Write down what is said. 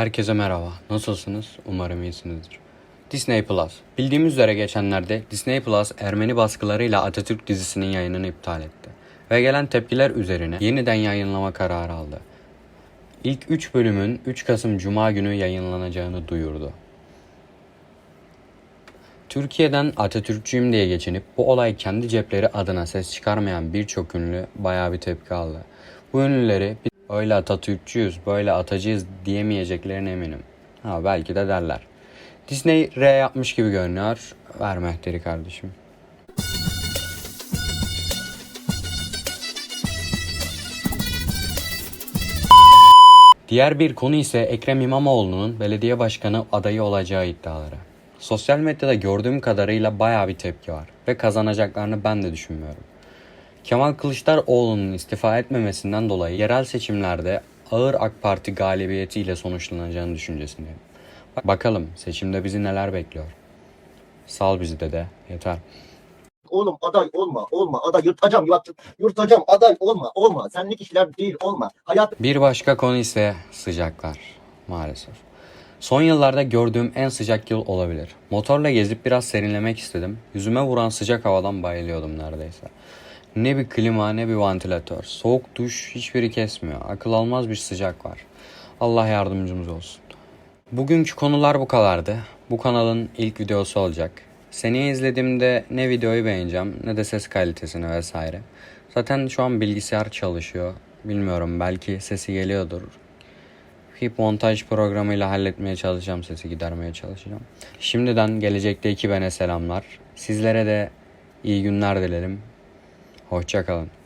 Herkese merhaba. Nasılsınız? Umarım iyisinizdir. Disney Plus. Bildiğimiz üzere geçenlerde Disney Plus Ermeni baskılarıyla Atatürk dizisinin yayınını iptal etti. Ve gelen tepkiler üzerine yeniden yayınlama kararı aldı. İlk 3 bölümün 3 Kasım Cuma günü yayınlanacağını duyurdu. Türkiye'den Atatürkçüyüm diye geçinip bu olay kendi cepleri adına ses çıkarmayan birçok ünlü bayağı bir tepki aldı. Bu ünlüleri "Biz öyle Atatürkçüyüz, böyle atacıyız diyemeyeceklerine eminim. Ha belki de derler. Disney R yapmış gibi görünüyor. Ver mehteri kardeşim. Diğer bir konu ise Ekrem İmamoğlu'nun belediye başkanı adayı olacağı iddiaları. Sosyal medyada gördüğüm kadarıyla bayağı bir tepki var ve kazanacaklarını ben de düşünmüyorum. Kemal Kılıçdaroğlu'nun istifa etmemesinden dolayı yerel seçimlerde ağır AK Parti galibiyetiyle sonuçlanacağını düşüncesindeyim. Bak- Bakalım seçimde bizi neler bekliyor. Sal bizi dede yeter. Oğlum aday olma, olma, aday yırtacağım, yurt, yurtacağım, aday olma, olma. Senlik işler değil, olma. Hayat Bir başka konu ise sıcaklar maalesef. Son yıllarda gördüğüm en sıcak yıl olabilir. Motorla gezip biraz serinlemek istedim. Yüzüme vuran sıcak havadan bayılıyordum neredeyse. Ne bir klima ne bir vantilatör. Soğuk duş hiçbiri kesmiyor. Akıl almaz bir sıcak var. Allah yardımcımız olsun. Bugünkü konular bu kadardı. Bu kanalın ilk videosu olacak. Seneye izlediğimde ne videoyu beğeneceğim ne de ses kalitesini vesaire. Zaten şu an bilgisayar çalışıyor. Bilmiyorum belki sesi geliyordur. Bir montaj programıyla halletmeye çalışacağım sesi gidermeye çalışacağım. Şimdiden gelecekte ekibine selamlar. Sizlere de iyi günler dilerim. Hoşça kalın.